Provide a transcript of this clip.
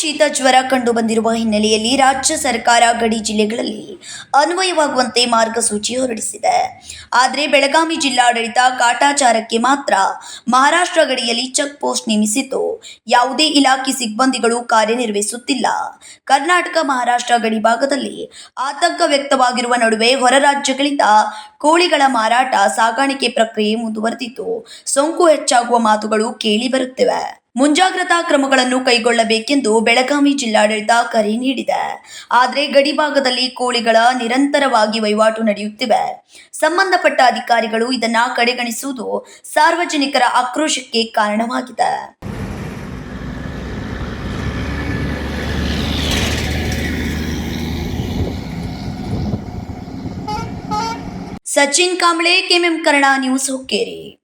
ಶೀತ ಜ್ವರ ಕಂಡುಬಂದಿರುವ ಹಿನ್ನೆಲೆಯಲ್ಲಿ ರಾಜ್ಯ ಸರ್ಕಾರ ಗಡಿ ಜಿಲ್ಲೆಗಳಲ್ಲಿ ಅನ್ವಯವಾಗುವಂತೆ ಮಾರ್ಗಸೂಚಿ ಹೊರಡಿಸಿದೆ. ಆದರೆ ಬೆಳಗಾವಿ ಜಿಲ್ಲಾಡಳಿತ ಕಾಟಾಚಾರಕ್ಕೆ ಮಾತ್ರ ಮಹಾರಾಷ್ಟ್ರ ಗಡಿಯಲ್ಲಿ ಚೆಕ್ ಪೋಸ್ಟ್ ನೇಮಿಸಿದ್ದು ಯಾವುದೇ ಇಲಾಖೆ ಸಿಬ್ಬಂದಿಗಳು ಕಾರ್ಯನಿರ್ವಹಿಸುತ್ತಿಲ್ಲ. ಕರ್ನಾಟಕ ಮಹಾರಾಷ್ಟ್ರ ಗಡಿ ಭಾಗದಲ್ಲಿ ಆತಂಕ ವ್ಯಕ್ತವಾಗಿರುವ ನಡುವೆ ಹೊರ ರಾಜ್ಯಗಳಿಂದ ಕೋಳಿಗಳ ಮಾರಾಟ, ಸಾಗಾಣಿಕೆ ಪ್ರಕ್ರಿಯೆ ಮುಂದುವರೆದಿತ್ತು. ಸೋಂಕು ಹೆಚ್ಚಾಗುವ ಮಾತುಗಳು ಕೇಳಿ ಬರುತ್ತಿವೆ. ಮುಂಜಾಗ್ರತಾ ಕ್ರಮಗಳನ್ನು ಕೈಗೊಳ್ಳಬೇಕೆಂದು ಬೆಳಗಾವಿ ಜಿಲ್ಲಾಡಳಿತ ಕರೆ ನೀಡಿದೆ. ಆದರೆ ಗಡಿಭಾಗದಲ್ಲಿ ಕೋಳಿಗಳ ನಿರಂತರವಾಗಿ ವಹಿವಾಟು ನಡೆಯುತ್ತಿವೆ. ಸಂಬಂಧಪಟ್ಟ ಅಧಿಕಾರಿಗಳು ಇದನ್ನ ಕಡೆಗಣಿಸುವುದು ಸಾರ್ವಜನಿಕರ ಆಕ್ರೋಶಕ್ಕೆ ಕಾರಣವಾಗಿದೆ. Sachin Kamble KMM Kannada news Hukkeri.